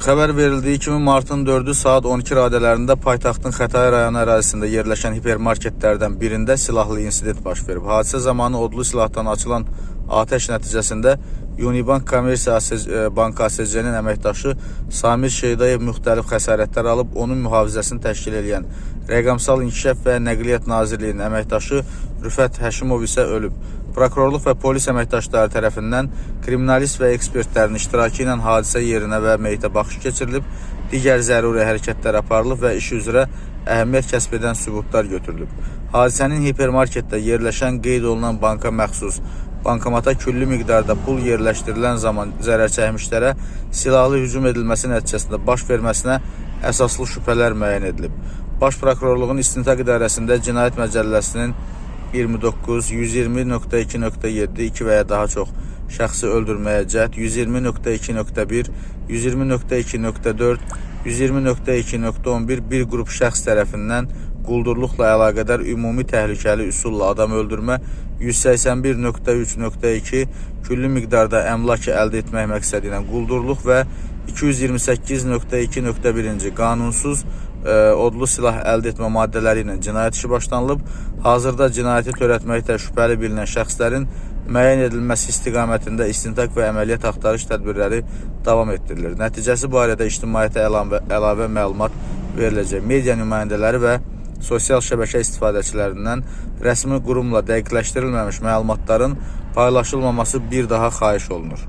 Xəbər verildiyi kimi martın 4-ü saat 12 radələrində paytaxtın Xətai rayonu ərazisində yerləşən hipermarketlərdən birində silahlı insident baş verib. Hadisə zamanı odlu silahdan açılan atəş nəticəsində Unibank Kommersiya e, Bankı ASC-nin əməkdaşı Samir Şeydayev müxtəlif xəsarətlər alıb, onun mühafizəsini təşkil edən Rəqəmsal İnkişaf və Nəqliyyat Nazirliyinin əməkdaşı Rüfət Həşimov isə ölüb. Prokurorluq və polis əməkdaşları tərəfindən kriminalist və ekspertlərin iştirakı ilə hadisə yerinə və meyitə baxış keçirilib, digər zəruri hərəkətlər aparılıb və iş üzrə əhəmiyyət kəsb edən sübutlar götürülüb. Hadisənin hipermarketdə yerləşən qeyd olunan banka məxsus bankomata küllü miqdarda pul yerləşdirilən zaman zərər çəkmişlərə silahlı hücum edilməsi nəticəsində baş verməsinə əsaslı şübhələr müəyyən edilib. Baş Prokurorluğun İstintaq İdarəsində Cinayət Məcəlləsinin 29, 120.2.7, 2 və daha çox şəxsi öldürməyə cəhd, 120.2.1, 120.2.4, 120.2.11 bir qrup şəxs tərəfindən quldurluqla əlaqədar ümumi təhlükəli üsulla adam öldürmə, 181.3.2 küllü miqdarda əmlak əldə etmək məqsədi ilə quldurluq və 228.2.1-ci qanunsuz e, odlu silah əldə etmə maddələri ilə cinayət işi başlanılıb. Hazırda cinayəti törətməkdə şübhəli bilinən şəxslərin müəyyən edilməsi istiqamətində istintaq və əməliyyat axtarış tədbirləri davam etdirilir. Nəticəsi barədə ictimaiyyətə əlavə, əlavə məlumat veriləcək. Media nümayəndələri və sosial şəbəkə istifadəçilərindən rəsmi qurumla dəqiqləşdirilməmiş məlumatların paylaşılmaması bir daha xahiş olunur.